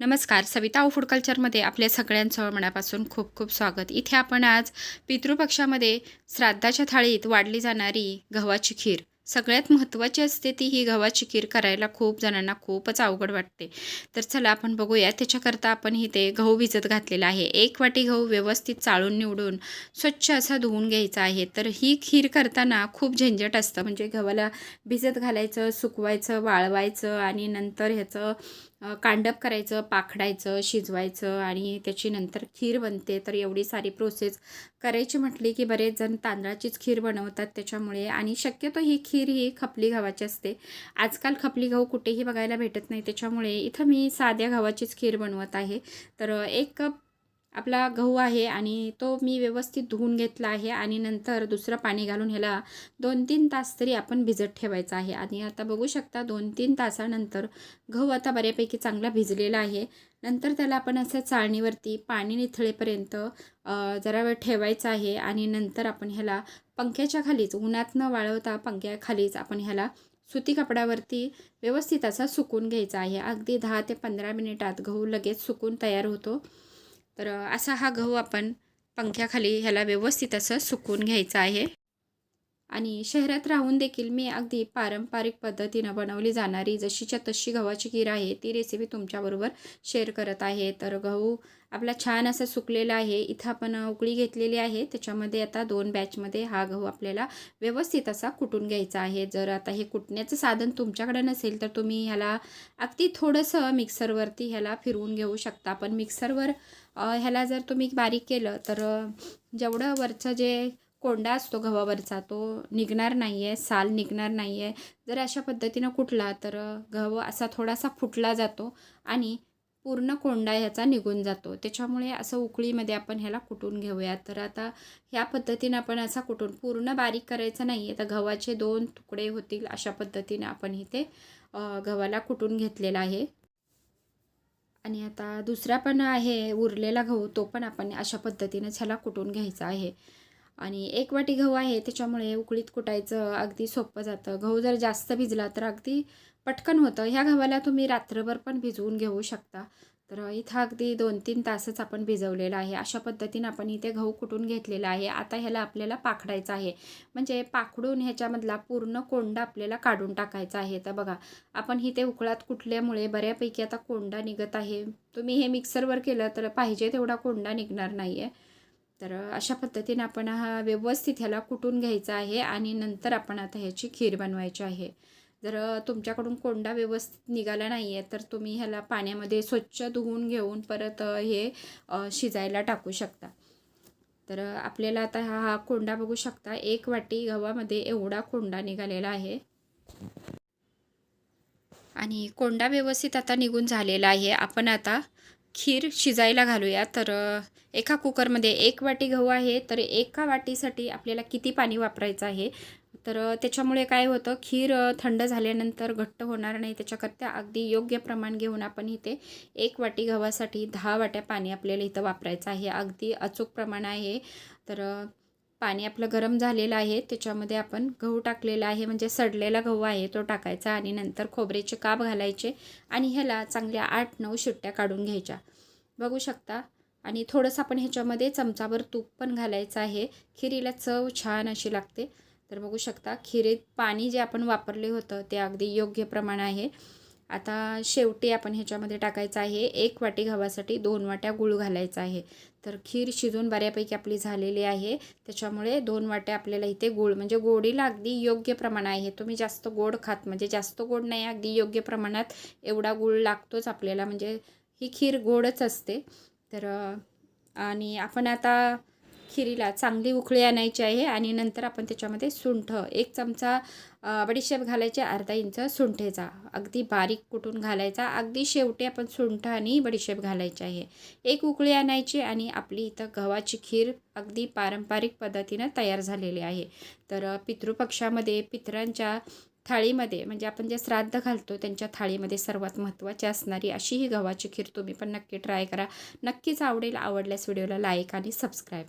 नमस्कार सविता फूड कल्चरमध्ये आपल्या सगळ्यांचं मनापासून खूप खूप स्वागत. इथे आपण आज पितृपक्षामध्ये श्राद्धाच्या थाळीत वाढली जाणारी गव्हाची खीर. सगळ्यात महत्त्वाची असते ती ही गव्हाची खीर करायला खूप जणांना खूपच अवघड वाटते. तर चला आपण बघूया त्याच्याकरता आपण इथे गहू भिजत घातलेला आहे. एक वाटी गहू व्यवस्थित चाळून निवडून स्वच्छ असा धुवून घ्यायचा आहे. तर ही खीर करताना खूप झंझट असतं. म्हणजे गव्हाला भिजत घालायचं सुकवायचं वाळवायचं आणि नंतर ह्याचं कांडप करायचं पाखडायचं शिजवायचं आणि त्याची नंतर खीर बनते. तर एवढी सारी प्रोसेस करायची म्हटली की बरेच जण तांदळाचीच खीर बनवतात त्याच्यामुळे आणि शक्यतो ही खीर ही खपली गव्हाची असते. आजकाल खपली गहू कुठेही बघायला भेटत नाही त्याच्यामुळे इथं मी साध्या गव्हाचीच खीर बनवत आहे. तर एक कप आपला गहू आहे आणि तो मी व्यवस्थित धुवून घेतला आहे आणि नंतर दुसरं पाणी घालून ह्याला दोन तीन तास तरी आपण भिजत ठेवायचं आहे. आणि आता बघू शकता दोन तीन तासानंतर गहू आता बऱ्यापैकी चांगला भिजलेला आहे. नंतर त्याला आपण असं चाळणीवरती पाणी निथळेपर्यंत जरा वेळ ठेवायचं आहे आणि नंतर आपण ह्याला पंख्याच्या खालीच उन्हात न वाळवता पंख्याखालीच आपण ह्याला सुती कपड्यावरती व्यवस्थित असा सुकून घ्यायचा आहे. अगदी दहा ते पंधरा मिनिटात गहू लगेच सुकून तयार होतो. तर असा हा गहू आपण पंख्याखाली ह्याला व्यवस्थित असं सुकून घ्यायचं आहे. आणि शहरात राहून देखील मी अगदी पारंपरिक पद्धतीनं बनवली जाणारी जशीच्या तशी गव्हाची खीर आहे ती रेसिपी तुमच्याबरोबर शेअर करत आहे. तर गहू आपला छान असा सुकलेला आहे. इथं आपण उकळी घेतलेली आहे. त्याच्यामध्ये आता दोन बॅचमध्ये हा गहू आपल्याला व्यवस्थित असा कुटून घ्यायचा आहे. जर आता हे कुटण्याचं साधन तुमच्याकडे नसेल तर तुम्ही ह्याला अगदी थोडंसं मिक्सरवरती ह्याला फिरवून घेऊ शकता. पण मिक्सरवर ह्याला जर तुम्ही बारीक केलं तर जेवढं वरचं जे कोंडा असतो गव्हावरचा तो निघणार नाही आहे साल निघणार नाही आहे जर अशा पद्धतीनं कुठला तर गव गहू असा थोडासा फुटला जातो आणि पूर्ण कोंडा ह्याचा निघून जातो. त्याच्यामुळे असं उकळीमध्ये आपण ह्याला कुटून घेऊया. तर आता ह्या पद्धतीनं आपण असा कुटून पूर्ण बारीक करायचं नाही आहे तर गव्हाचे दोन तुकडे होतील अशा पद्धतीनं आपण इथे गव्हाला कुटून घेतलेला आहे. आणि आता दुसरा पण आहे उरलेला गहू तो पण आपण अशा पद्धतीनंच ह्याला कुटून घ्यायचा आहे. आणि एक वाटी गहू आहे त्याच्यामुळे उकळीत कुटायचं अगदी सोपं जातं. गहू जर जास्त भिजला तर अगदी पटकन होतं. ह्या गव्हाला तुम्ही रात्रभर पण भिजवून घेऊ शकता. तर इथं अगदी दोन तीन तासच आपण भिजवलेलं आहे. अशा पद्धतीनं आपण इथे गहू कुटून घेतलेला आहे. आता ह्याला आपल्याला पाखडायचं आहे. म्हणजे पाखडून ह्याच्यामधला पूर्ण कोंडा आपल्याला काढून टाकायचा आहे. तर बघा आपण इथे उकळात कुटल्यामुळे बऱ्यापैकी आता कोंडा निघत आहे. तुम्ही हे मिक्सरवर केलं तर पाहिजे तेवढा कोंडा निघणार नाही आहे तर अशा पद्धतीने आपण हा व्यवस्थित ह्याला कुटून घ्यायचा आहे आणि नंतर आपण आता ह्याची खीर बनवायची आहे. जर तुमच्याकडून कोंडा व्यवस्थित निघाला नाही आहे तर तुम्ही ह्याला पाण्यामध्ये स्वच्छ धुवून घेऊन परत हे शिजायला टाकू शकता. तर आपल्याला आता हा हा कोंडा बघू शकता. एक वाटी गव्हामध्ये एवढा कोंडा निघालेला आहे. आणि कोंडा व्यवस्थित आता निघून झालेला आहे. आपण आता खीर शिजायला घालूया. तर एका कुकरमध्ये एक वाटी गहू आहे तर एका वाटीसाठी आपल्याला किती पाणी वापरायचं आहे? तर त्याच्यामुळे काय होतं खीर थंड झाल्यानंतर घट्ट होणार नाही. त्याच्याकरता अगदी योग्य प्रमाण घेऊन आपण इथे एक वाटी गव्हासाठी दहा वाट्या पाणी आपल्याला इथं वापरायचं आहे. अगदी अचूक प्रमाण आहे. तर पाणी आपलं गरम झालेलं आहे त्याच्यामध्ये आपण गहू टाकलेला आहे म्हणजे सडलेला गहू आहे तो टाकायचा आणि नंतर खोबऱ्याचे काप घालायचे आणि ह्याला चांगल्या आठ नऊ शिट्ट्या काढून घ्यायच्या. बघू शकता? आणि थोडंसं आपण ह्याच्यामध्ये चमचाभर तूप पण घालायचं आहे. खिरीला चव छान अशी लागते. तर बघू शकता खिरीत पाणी जे आपण वापरले होतं ते अगदी योग्य प्रमाण आहे. आता शेवटी आपण ह्याच्यामध्ये टाकायचं आहे एक वाटी गव्हासाठी दोन वाट्या गूळ घालायचा आहे. तर खीर शिजून बऱ्यापैकी आपली झालेली आहे. त्याच्यामुळे दोन वाट्या आपल्याला इथे गोड म्हणजे गोडीला अगदी योग्य प्रमाण आहे. तुम्ही जास्त गोड खात म्हणजे जास्त गोड नाही अगदी योग्य प्रमाणात एवढा गूळ लागतोच आपल्याला. म्हणजे ही खीर गोडच असते. तर आणि आपण आता खिरीला चांगली उकळी आणायची आहे आणि नंतर आपण त्याच्यामध्ये सुंठ एक चमचा बडीशेप घालायचे अर्धा इंच सुंठेचा. अगदी बारीक कुटून घालायचा. अगदी शेवटी आपण सुंठ आणि बडीशेप घालायची आहे. एक उकळी आणायची आणि आपली इथं गव्हाची खीर अगदी पारंपरिक पद्धतीनं तयार झालेली आहे. तर पितृपक्षामध्ये पितरांच्या थाळीमध्ये म्हणजे आपण जे श्राद्ध घालतो त्यांच्या थाळीमध्ये सर्वात महत्त्वाची असणारी अशी ही गव्हाची खीर तुम्ही पण नक्की ट्राय करा. नक्कीच आवडेल आवडल्यास व्हिडिओला लाईक आणि सबस्क्राईब.